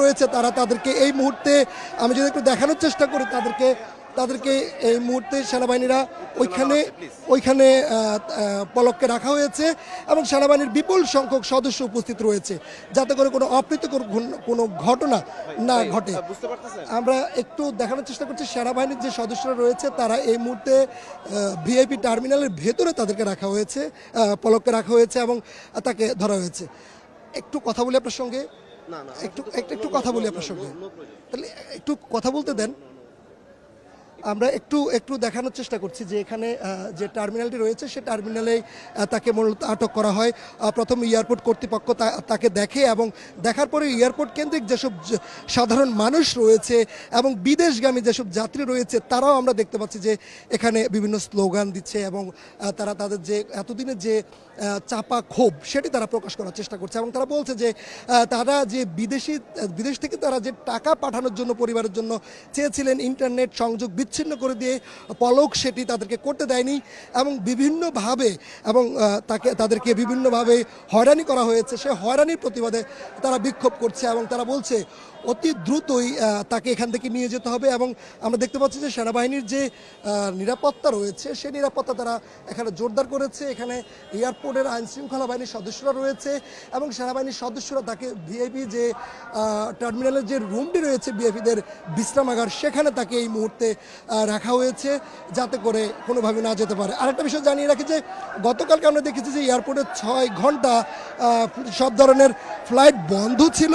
রয়েছে তারা তাদেরকে এই মুহূর্তে আমি যদি একটু দেখানোর চেষ্টা করি তাদেরকে তাদেরকে এই মুহূর্তে সেনাবাহিনীরা ওইখানে ওইখানে পলককে রাখা হয়েছে এবং সেনাবাহিনীর বিপুল সংখ্যক সদস্য উপস্থিত রয়েছে যাতে করে কোনো অপ্রীতিকর কোনো ঘটনা না ঘটে। আমরা একটু দেখানোর চেষ্টা করছি সেনাবাহিনীর যে সদস্যরা রয়েছে তারা এই মুহূর্তে ভিআইপি টার্মিনালের ভেতরে তাদেরকে রাখা হয়েছে পলককে রাখা হয়েছে এবং তাকে ধরা হয়েছে। একটু কথা বলি আপনার সঙ্গে। একটু একটু একটু কথা বলি আপনার সঙ্গে। তাহলে একটু কথা বলতে দেন। আমরা একটু একটু দেখানোর চেষ্টা করছি যে এখানে যে টার্মিনালটি রয়েছে, সে টার্মিনালে তাকে মূলত আটক করা হয়। প্রথম এয়ারপোর্ট কর্তৃপক্ষ তাকে দেখে এবং দেখার পরে এয়ারপোর্ট কেন্দ্রিক যেসব সাধারণ মানুষ রয়েছে এবং বিদেশগামী যেসব যাত্রী রয়েছে, তারাও আমরা দেখতে পাচ্ছি যে এখানে বিভিন্ন স্লোগান দিচ্ছে এবং তারা তাদের যে এতদিনের যে চাপা ক্ষোভ, সেটি তারা প্রকাশ করার চেষ্টা করছে এবং তারা বলছে যে তারা যে বিদেশি, বিদেশ থেকে তারা যে টাকা পাঠানোর জন্য, পরিবারের জন্য চেয়েছিলেন ইন্টারনেট সংযোগ বিচ্ছিন্ন করে দিয়ে পলক সেটি তাদেরকে করতে দেয়নি এবং বিভিন্নভাবে এবং তাকে, তাদেরকে বিভিন্নভাবে হয়রানি করা হয়েছে। সে হয়রানির প্রতিবাদে তারা বিক্ষোভ করছে এবং তারা বলছে, অতি দ্রুতই তাকে এখান থেকে নিয়ে যেতে হবে। এবং আমরা দেখতে পাচ্ছি যে সেনাবাহিনীর যে নিরাপত্তা রয়েছে সেই নিরাপত্তা তারা এখানে জোরদার করেছে। এখানে এয়ারপোর্টের আইন শৃঙ্খলা বাহিনীর সদস্যরা রয়েছে এবং সেনাবাহিনীর সদস্যরা তাকে ভিআইপি যে টার্মিনালের যে রুমটি রয়েছে ভিআইপিদের বিশ্রামাগার, সেখানে তাকে এই মুহূর্তে রাখা হয়েছে যাতে করে কোনোভাবে না যেতে পারে। আরেকটা বিষয় জানিয়ে রাখি যে, গতকালকে আমরা দেখেছি যে এয়ারপোর্টে ছয় ঘণ্টা সব ধরনের ফ্লাইট বন্ধ ছিল।